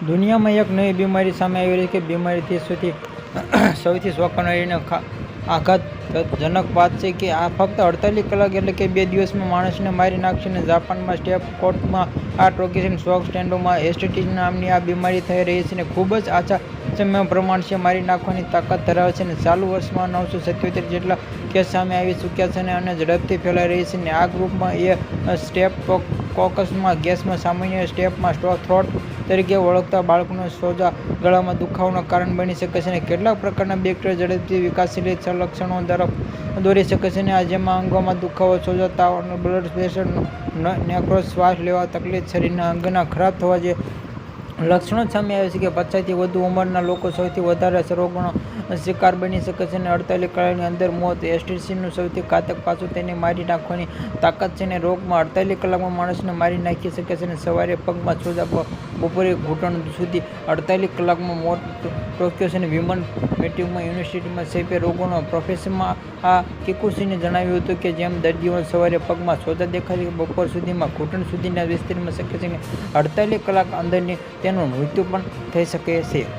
દુનિયામાં એક નવી બીમારી સામે આવી રહી છે બીમારીથી સુધી સૌથી શોકનારીને આઘાતજનક વાત છે કે આ ફક્ત અડતાલીસ કલાક એટલે કે બે દિવસમાં માણસને મારી નાખશે અને જાપાનમાં સ્ટેપ કોર્ટમાં આ ટોકિશન શોક સ્ટેન્ડોમાં એસ્ટેટિસ નામની આ બીમારી થઈ રહી છે અને ખૂબ જ આછા સમય પ્રમાણ છે મારી નાખવાની તાકાત ધરાવે છે અને ચાલુ વર્ષમાં નવસો સત્યોતેર જેટલા કેસ સામે આવી ચૂક્યા છે અને ઝડપથી ફેલાઈ રહી છે અને આ ગ્રુપમાં એ સ્ટેપ કોકસમાં ગેસમાં સામાન્ય સ્ટેપમાં સ્ટો થ્રોટ તરીકે ઓળખતા બાળકોના સોજા ગળામાં દુખાવાનું કારણ બની શકે છે અને કેટલાક પ્રકારના બેક્ટેરિયા ઝડપથી વિકાસશીલ લક્ષણો તરફ દોરી શકે છે અને આ જેમાં અંગોમાં દુખાવો, સોજા, તાવ અને બ્લડ પ્રેશર નેક્રોસ શ્વાસ લેવા તકલીફ શરીરના અંગના ખરાબ થવા જે લક્ષણો સામે આવે છે કે પચાસથી વધુ ઉંમરના લોકો સૌથી વધારે રોગોનો શિકાર બની શકે છે અને અડતાલીસ કલાકની અંદર મોત એસ્ટિસિનનું સૌથી ઘાતક પાછું તેને મારી નાખવાની તાકાત છે અને રોગમાં અડતાલીસ કલાકમાં માણસને મારી નાખી શકે છે અને સવારે પગમાં સોજા બપોરે ઘૂંટણ સુધી અડતાલીસ કલાકમાં મોત ટોક્યો છે અને વિમન મેટ્યુમાં યુનિવર્સિટીમાં સૈપે રોગોનો પ્રોફેસરમાં આ કિકુસીને જણાવ્યું હતું કે જેમ દર્દીઓ સવારે પગમાં સોજા દેખાય બપોર સુધીમાં ઘૂંટણ સુધીના વિસ્તારમાં શકે છે અને અડતાલીસ કલાક અંદરની તેનું મૃત્યુ પણ થઈ શકે છે.